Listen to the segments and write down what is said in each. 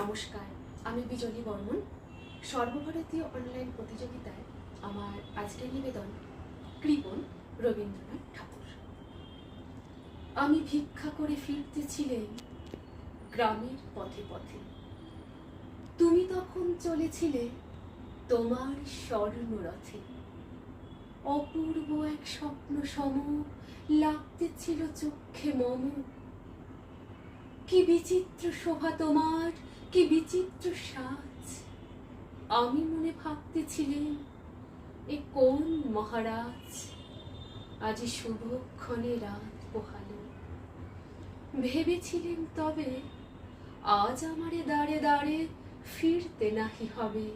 নমস্কার, আমি বিজলি বর্মন। সর্বভারতীয় অনলাইন প্রতিযোগিতায় আমার আজকের নিবেদন কৃপণ রবীন্দ্রনাথ ঠাকুর। আমি ভিক্ষা করে ফিরতেছিলেন গ্রামের পথে পথে। তুমি তখন চলেছিলে তোমার স্বর্ণরথে। অপূর্ব এক স্বপ্ন সম লাগতেছিল চোখে মম। কি বিচিত্র শোভা তোমার কি বিচিত্র সাজ। আমি মনে ভাবতেছিলেন এ কোন মহারাজ? আজি শুভক্ষণে রাত পোহালো। ভেবেছিলেন তবে আজ আমারে দাঁড়ে দাঁড়ে ফিরতে নাহি হবে।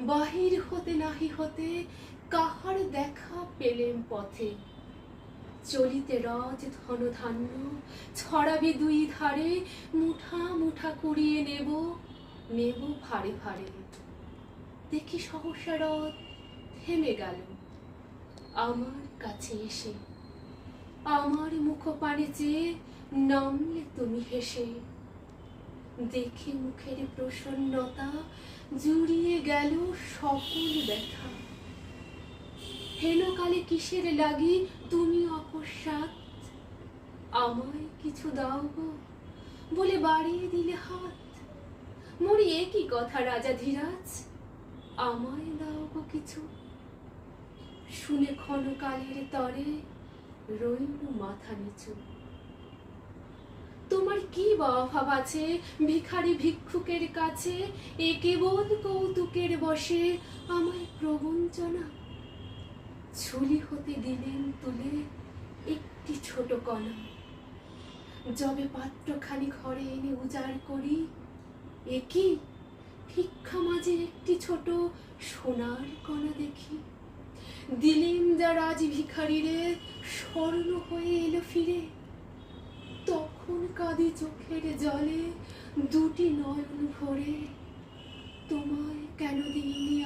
বাহির হতে নাহি হতে কাহার দেখা পেলেম পথে? চলিতে রজ ধন ধান্য ছড়াবে দুই ধারে, মুঠা মুঠা কুড়িয়ে নেব নেব ভারে ভারে। দেখি সহসা রথ থেমে গেল আমার কাছে এসে। আমার মুখ পানে চেয়ে নামলে তুমি হেসে। দেখে মুখের প্রসন্নতা জুড়িয়ে গেল সকল ব্যথা। হেনকালে কিসের লাগি? তুমি অকস্মাৎ আমায় কিছু দাও গো। বলে বাড়িয়ে দিলে হাত। মরি একই কথা, রাজা ধীরাজ। আমায় দাও গো কিছু। শুনে ক্ষণকালের তরে রইল মাথা নিচু। তোমার কি বা অভাব আছে ভিখারি ভিক্ষুকের কাছে? এ কেবল কৌতুকের বসে আমায় প্রবঞ্চনা ঝুলি হতে দিলেন তুলে একটি ছোট কণা যবে পাত্রখানি ঘরে এনে উজাড় করি, এ কি? ভিক্ষা মাঝে একটি ছোট সোনার কণা দেখি। দিলেন যা রাজ ভিখারিরে, স্বর্ণ হয়ে এলো ফিরে। তখন কাঁদি চোখের জলে দুটি নয়ন ভরে, তোমায় কেন দিই